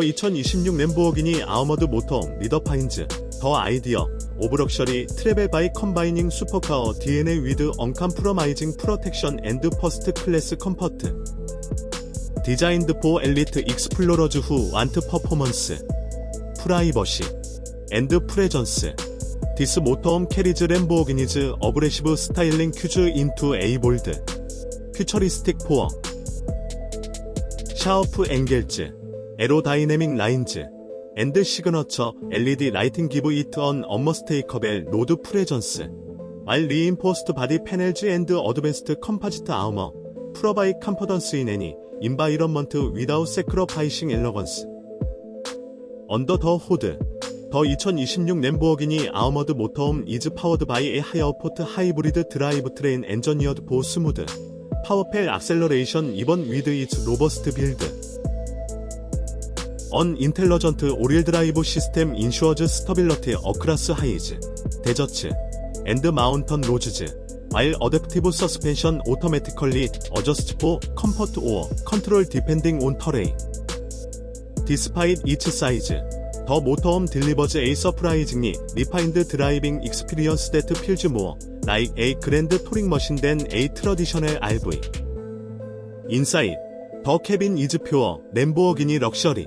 2026 램보어기니 아우머드 모텀 리더 파인즈 더 아이디어 오브럭셔리 트래벨 바이 컴바이닝 슈퍼카어 DNA 위드 언컴프로마이징 프로텍션 앤드 퍼스트 클래스 컴퍼트. 디자인드 포 엘리트 익스플로러즈 후 완트 퍼포먼스. 프라이버시 앤드 프레전스. 디스 모터홈 캐리즈 램보어기니즈 어브레시브 스타일링 큐즈 인투 에이볼드. 퓨처리스틱 포어. 샤오프 앵겔즈 에로다이내믹 라인즈 앤드 시그너처 LED 라이팅 기브 이트 언 엄머스 테이커벨 노드 프레전스 알 리인포스트 바디 패널즈 앤드 어드밴스트 컴파지트 아우머 프로바이 컴퍼던스 인 애니 인바이런먼트 위다우 세크러파이싱 엘러건스. 언더 더 호드 더 2026 램보어기니 아우머드 모터홈 이즈 파워드 바이 에 하이어포트 하이브리드 드라이브 트레인 엔저니어드 보 스무드 파워펠 악셀러레이션 이번 위드 이츠 로버스트 빌드 언 인텔러전트 오릴 드라이브 시스템 인슈어즈 스터빌러티 어크라스 하이즈 데저츠 앤드 마운턴 로즈즈 while adaptive suspension automatically adjusts for comfort or control depending on terrain. Despite each size, the motorhome delivers a surprisingly refined driving experience that feels more like a grand touring machine than a traditional RV. Inside, the cabin is pure Lamborghini luxury.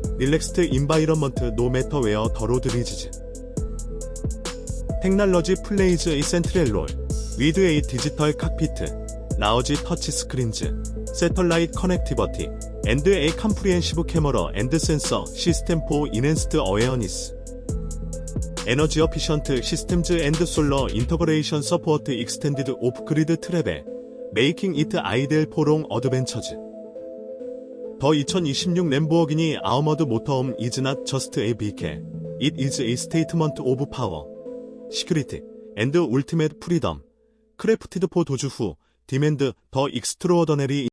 efficient systems and solar integration support extended off-grid travel, making it ideal for long adventures. 더 2026 램보어기니 아우머드 모터홈 is not just a vehicle. It is a statement of power. 시큐리티 앤드 울티메트 프리덤 크래프티드 포 도주 후 디맨드 더 익스트로어더네리